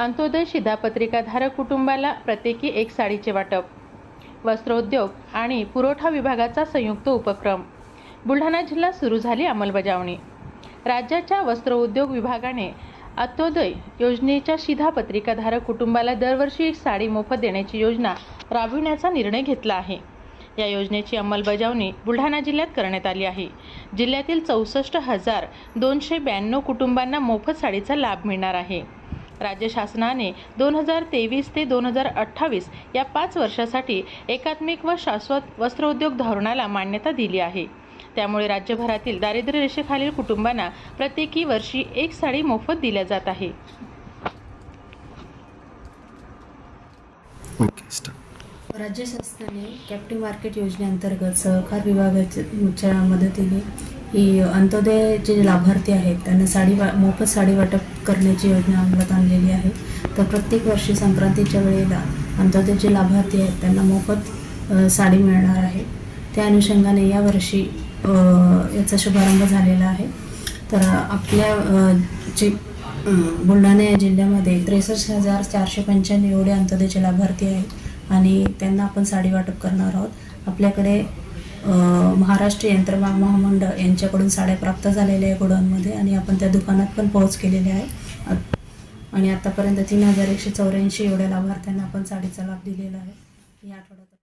अंत्योदय शिधापत्रिकाधारक कुटुंबाला प्रत्येकी एक साडीचे वाटप वस्त्रोद्योग आणि पुरवठा विभागाचा संयुक्त उपक्रम. बुलढाणा जिल्हा सुरू झाली अंमलबजावणी. राज्याच्या वस्त्रोद्योग विभागाने अंत्योदय योजनेच्या शिधापत्रिकाधारक कुटुंबाला दरवर्षी एक साडी मोफत देण्याची योजना राबविण्याचा निर्णय घेतला आहे. या योजनेची अंमलबजावणी बुलढाणा जिल्ह्यात करण्यात आली आहे. जिल्ह्यातील चौसष्ट हजार दोनशे ब्याण्णव कुटुंबांना मोफत साडीचा लाभ मिळणार आहे. राज्य शासनाने दोन हजार तेवीस ते दोन हजार अठ्ठावीस या पाच वर्षासाठी एकात्मिक व शाश्वत वस्त्रोद्योग धोरणाला मान्यता दिली आहे. त्यामुळे राज्यभरातील दारिद्र्य रेषेखालील कुटुंबांना प्रत्येकी वर्षी एक साडी मोफत दिल्या जात आहे. ओके स्टार्ट राज्य शासनाने कॅप्टिव्ह मार्केट योजनेअंतर्गत सहकार विभागाच्या मदतीने ही अंत्योदय जे लाभार्थी आहेत त्यांना साडी वा मोफत साडी वाटप करण्याची योजना अंमलात आणलेली आहे. तर प्रत्येक वर्षी संक्रांतीच्या वेळेला अंत्योदयचे लाभार्थी आहेत त्यांना मोफत साडी मिळणार आहे. त्या अनुषंगाने यावर्षी याचा शुभारंभ झालेला आहे. तर आपल्या जे बुलढाणा या जिल्ह्यामध्ये त्रेसष्ट हजार चारशे पंच्याण्णव एवढे अंत्योदयचे लाभार्थी आहेत आणि त्यांना आपण साडी वाटप करणार आहोत. आपल्याकडे महाराष्ट्र यंत्रमाग महामंडळ यांच्याकडून साड्या प्राप्त झालेल्या आहे गोडाऊनमध्ये आणि आपण त्या दुकानात पण पोहोच केलेली आहे. आणि आतापर्यंत तीन हजार एकशे चौऱ्याऐंशी एवढ्या लाभार्थ्यांना आपण साडीचा लाभ दिलेला आहे. या आठवड्यात